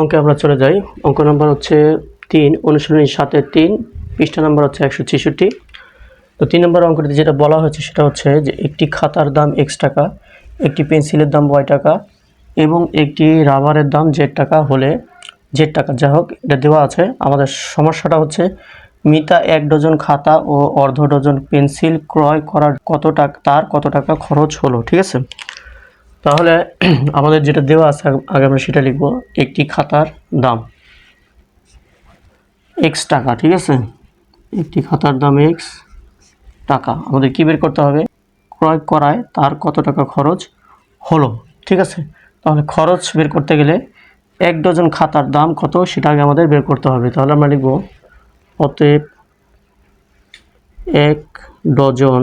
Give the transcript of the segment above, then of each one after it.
অঙ্কে আমরা চলে যাই। অঙ্ক নাম্বার হচ্ছে তিন, অনুশীলনী সাতের তিন, পৃষ্ঠা নাম্বার হচ্ছে একশো ছেষট্টি। তো তিন নম্বর অঙ্কটিতে যেটা বলা হয়েছে সেটা হচ্ছে যে একটি খাতার দাম এক্স টাকা, একটি পেন্সিলের দাম ওয়াই টাকা এবং একটি রাবারের দাম জেড টাকা হলে জেড টাকা। যা হোক, এটা দেওয়া আছে। আমাদের সমস্যাটা হচ্ছে মিতা এক ডজন খাতা ও অর্ধ ডজন পেন্সিল ক্রয় করার কত টাকা, তার কত টাকা খরচ হলো, ঠিক আছে? তাহলে আমাদের যেটা দেওয়া আছে, আগে আমরা সেটা লিখব, একটি খাতার দাম। এক্স টাকা, ঠিক আছে? একটি খাতার দাম এক্স টাকা। আমাদের কী বের করতে হবে? ক্রয় করায় তার কত টাকা খরচ হলো, ঠিক আছে? তাহলে খরচ বের করতে গেলে এক ডজন খাতার দাম কত, সেটা আগে আমাদের বের করতে হবে। তাহলে আমরা লিখব, অতএব এক ডজন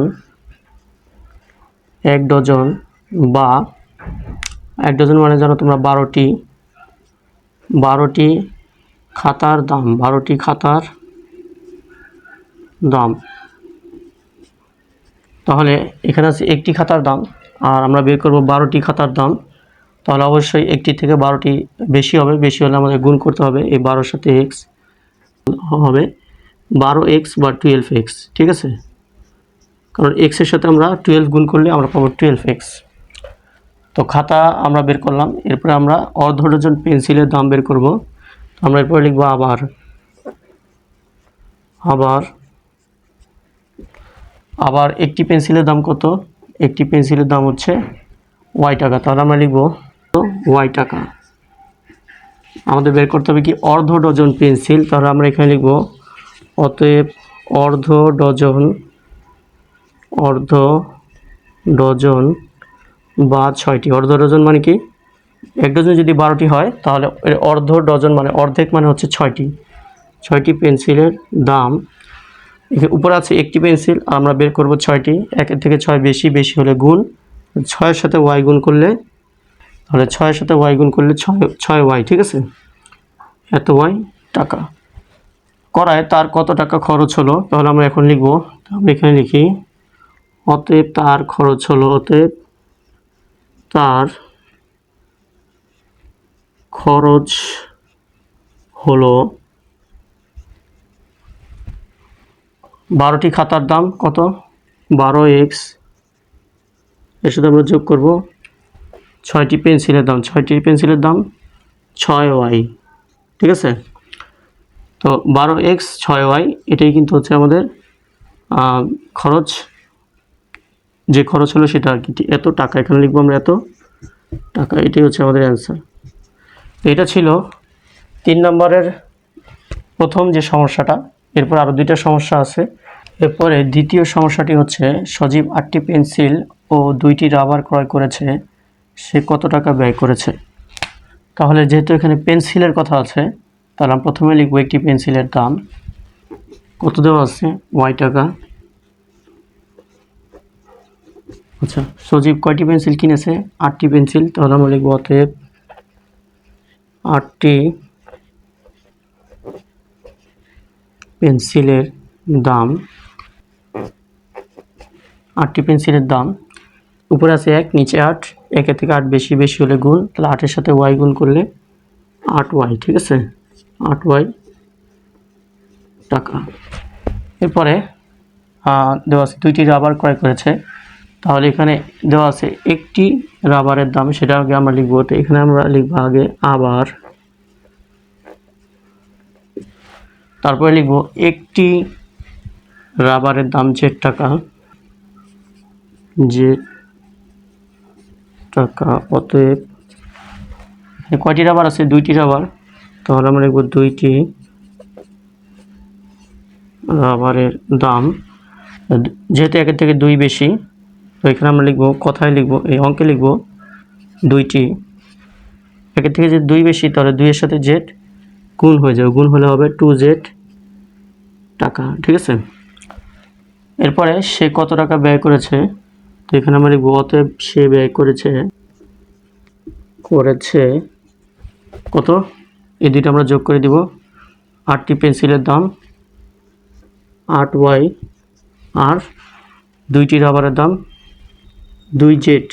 এক ডজন বা এক ডজন মানে জানো তোমরা বারোটি বারোটি খাতার দাম, বারোটি খাতার দাম। তাহলে এখানে আছে একটি খাতার দাম, আর আমরা বের করব বারোটি খাতার দাম। তাহলে অবশ্যই একটি থেকে বারোটি বেশি হবে, বেশি হলে আমাদের গুণ করতে হবে, এই বারোর সাথে এক্স হবে বারো এক্স বা টুয়েলভ এক্স, ঠিক আছে? কারণ এক্সের সাথে আমরা টুয়েলভ গুণ করলে আমরা পাবো টুয়েলভ এক্স। তো খাতা আমরা বের করলাম, এরপরে আমরা অর্ধ ডজন পেন্সিলের দাম বের করব। আমরা এরপরে লিখব আবার আবার আবার একটি পেন্সিলের দাম কত? একটি পেন্সিলের দাম হচ্ছে ওয়াই টাকা। তাহলে আমরা লিখব ওয়াই টাকা। আমাদের বের করতে হবে কি অর্ধ ডজন পেন্সিল। তাহলে আমরা এখানে লিখব, অতএব অর্ধ ডজন অর্ধ ডজন বা ছয়টি। অর্ধ ডজন মানে কি? এক ডজন যদি বারোটি হয়, তাহলে অর্ধ ডজন মানে অর্ধেক মানে হচ্ছে ছয়টি। ছয়টি পেন্সিলের দাম। এখানে উপরে আছে একটি পেন্সিল, আমরা বের করব ছয়টি। একের থেকে ছয় বেশি বেশি হলে গুণ। ছয়ের সাথে ওয়াই গুণ করলে, তাহলে ছয়ের সাথে ওয়াই গুণ করলে ছয় ছয় ওয়াই, ঠিক আছে? এত ওয়াই টাকা। করায় তার কত টাকা খরচ হলো? তাহলে আমরা এখন লিখব। আমরা এখানে লিখি, অতএব তার খরচ হলো, অতএব তার খরচ হলো বারোটি খাতার দাম কত? বারো এক্স। এর সাথে আমরা যোগ করব ছয়টি পেন্সিলের দাম। ছয়টি পেন্সিলের দাম ছয় ওয়াই। ঠিক আছে? তো বারো এক্স, ছয় ওয়াই, এটাই কিন্তু হচ্ছে আমাদের খরচ। যে খরচ হলো সেটা আর কি। এত টাকা, এখানে লিখব আমরা এত টাকা, এটাই হচ্ছে আমাদের অ্যান্সার এটা ছিল তিন নম্বরের প্রথম যে সমস্যাটা, এরপর আরও দুইটা সমস্যা আছে। এরপরে দ্বিতীয় সমস্যাটি হচ্ছে সজীব আটটি পেন্সিল ও দুইটি রাবার ক্রয় করেছে, সে কত টাকা ব্যয় করেছে? তাহলে যেহেতু এখানে পেন্সিলের কথা আছে, তাহলে আমি প্রথমে লিখব একটি পেন্সিলের দাম। কত দেওয়া আছে? ওয়াই টাকা। আচ্ছা সজীব কয়টি পেন্সিল কিনেছে? আটটি পেন্সিল, তাহলে আমরা লিখব অতএব আটটি পেন্সিলের দাম, আটটি পেন্সিলের দাম। উপরে আছে এক, নিচে আট, একের থেকে আট বেশি বেশি হলে গুণ, তাহলে আটের সাথে ওয়াই গুণ করলে আট ওয়াই, ঠিক আছে? আট ওয়াই টাকা। এরপরে দেওয়া আছে দুইটি রাবার ক্রয় করেছে। তাহলে এখানে দেওয়া আছে একটি রাবারের দাম, সেটা আগে আমরা লিখব। তো এখানে আমরা লিখব আগে আবার। তারপরে লিখব একটি রাবারের দাম জেড টাকা। যে টাকা, অতএব কয়টি রাবার আছে? দুইটি রাবার। তাহলে আমরা লিখব দুইটি রাবারের দাম। যেহেতু একের থেকে দুই বেশি তো এখানে আমরা লিখব, কথায় লিখব, এই অঙ্কে লিখব দুইটি। একের থেকে যে দুই বেশি, তাহলে দুইয়ের সাথে জেড গুণ হয়ে যাবে। গুণ হলে হবে টু জেড টাকা, ঠিক আছে? এরপরে সে কত টাকা ব্যয় করেছে? তো এখানে আমরা লিখব, অতএব সে ব্যয় করেছে করেছে কত? এই দুইটা আমরা যোগ করে দিব। আটটি পেন্সিলের দাম আট ওয়াই, আর দুইটি রাবারের দাম দুই জেড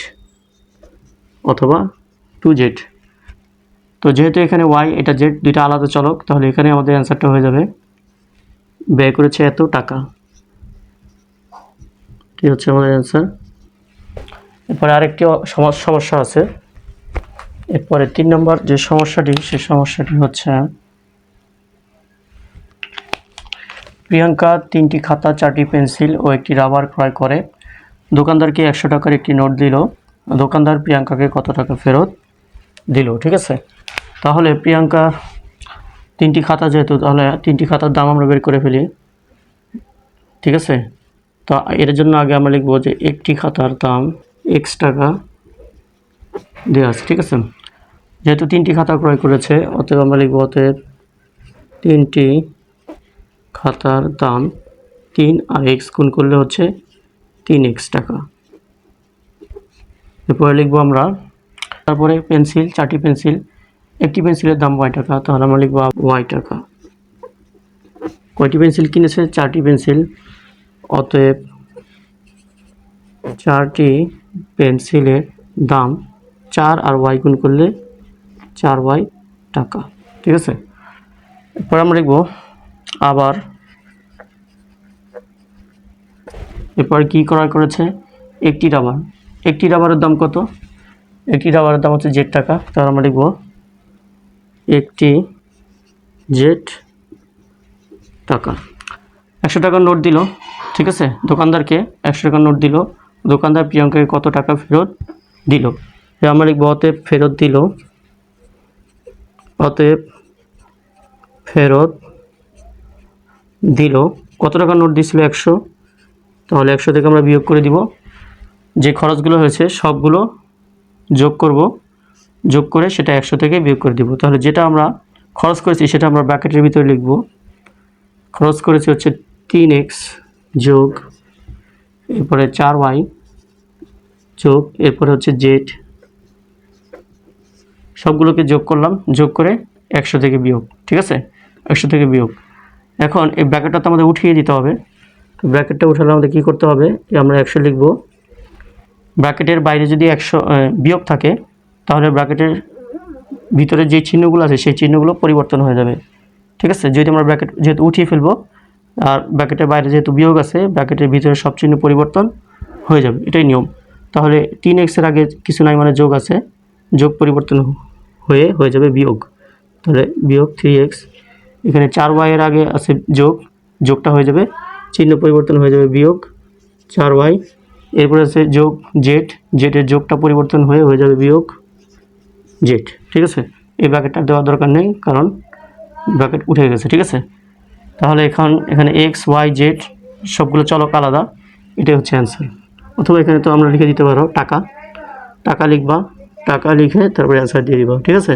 অথবা টু জেড। তো যেহেতু এখানে ওয়াই এটা জেড, দুইটা আলাদা চলক, তাহলে এখানে আমাদের অ্যান্সারটা হয়ে যাবে, ব্যয় করেছে এত টাকা। কি হচ্ছে আমাদের অ্যান্সার এরপরে আরেকটি অ- সম- সমস্যা আছে। এরপরে তিন নম্বর যে সমস্যাটি, সেই সমস্যাটি হচ্ছে প্রিয়াঙ্কা তিনটি খাতা, চারটি পেন্সিল ও একটি রাবার ক্রয় করে। দোকানদারকে একশো টাকার একটি নোট দিল। দোকানদার প্রিয়াঙ্কাকে কত টাকা ফেরত দিল, ঠিক আছে? তাহলে প্রিয়াঙ্কা তিনটি খাতা যেহেতু, তাহলে তিনটি খাতার দাম আমরা বের করে ফেলি, ঠিক আছে? তো এর জন্য আগে আমরা লিখব যে একটি খাতার দাম এক্স টাকা দেওয়া আছে, ঠিক আছে? যেহেতু তিনটি খাতা ক্রয় করেছে, অতএব আমরা লিখব অতএব তিনটি খাতার দাম তিন আর এক্স গুণ করলে হচ্ছে তিন এক্স টাকা। এরপরে লিখব আমরা, তারপরে পেন্সিল, চারটি পেন্সিল। একটি পেন্সিলের দাম ওয়াই টাকা, তাহলে আমরা লিখব ওয়াই টাকা। কয়টি পেন্সিল কিনেছে? চারটি পেন্সিল। অতএব চারটি পেন্সিলের দাম চার আর ওয়াই গুণ করলে চার ওয়াই টাকা। ঠিক আছে? এরপর আমরা লিখব আবার এরপর কি ক্রয় করেছে? একটি রাবার একটি রাবারের দাম কত? একটি রাবারের দাম হচ্ছে জেড টাকা। তাহলে আমরা লিখব একটি জেড টাকা। একশো টাকার নোট দিল, ঠিক আছে? দোকানদারকে একশো টাকার নোট দিল। দোকানদার প্রিয়াঙ্কাকে কত টাকা ফেরত দিল? আমরা লিখব, অতএব ফেরত দিল, অতএব ফেরত দিল। কত টাকার নোট দিয়েছিল? একশো। তাহলে একশো থেকে আমরা বিয়োগ করে দিব। যে খরচগুলো হয়েছে, সবগুলো যোগ করব। যোগ করে সেটা একশো থেকে বিয়োগ করে দিব। তাহলে যেটা আমরা খরচ করেছি, সেটা আমরা ব্র্যাকেটের ভিতরে লিখব। খরচ করেছি হচ্ছে তিন এক্স যোগ, এরপরে চার ওয়াই যোগ, এরপরে হচ্ছে জেড। সবগুলোকে যোগ করলাম, যোগ করে একশো থেকে বিয়োগ, ঠিক আছে? একশো থেকে বিয়োগ। এখন এই ব্র্যাকেটটা তো আমাদের উঠিয়ে দিতে হবে। তো ব্র্যাকেটটা উঠালে আমাদের কী করতে হবে? আমরা একশো লিখব। ব্র্যাকেটের বাইরে যদি একশো বিয়োগ থাকে, তাহলে ব্র্যাকেটের ভিতরে যে চিহ্নগুলো আছে, সেই চিহ্নগুলো পরিবর্তন হয়ে যাবে। ঠিক আছে? যদি আমরা ব্র্যাকেট যেহেতু উঠিয়ে ফেলব, আর ব্র্যাকেটের বাইরে যেহেতু বিয়োগ আছে ব্র্যাকেটের ভিতরে সব চিহ্ন পরিবর্তন হয়ে যাবে। এটাই নিয়ম। তাহলে তিন এক্সের আগে কিছু নাই মানে যোগ আছে, যোগ পরিবর্তন হয়ে হয়ে যাবে বিয়োগ। তাহলে বিয়োগ থ্রি এক্স এখানে চার ওয়াইয়ের আগে আছে যোগ, যোগটা হয়ে যাবে চিহ্ন পরিবর্তন হয়ে যাবে বিয়োগ চার ওয়াই। এরপরে আছে যোগ জেড। জেডের যোগটা পরিবর্তন হয়ে হয়ে যাবে বিয়োগ জেড। ঠিক আছে? এই ব্র্যাকেটটা দেওয়ার দরকার নেই, কারণ ব্র্যাকেট উঠে গেছে, ঠিক আছে? তাহলে এখন এখানে এক্স ওয়াই জেড সবগুলো চলক আলাদা, এটাই হচ্ছে অ্যান্সার অথবা এখানে তো আমরা লিখে দিতে পারো টাকা। টাকা লিখবা, টাকা লিখে তারপরে অ্যান্সার দিয়ে দিবা, ঠিক আছে?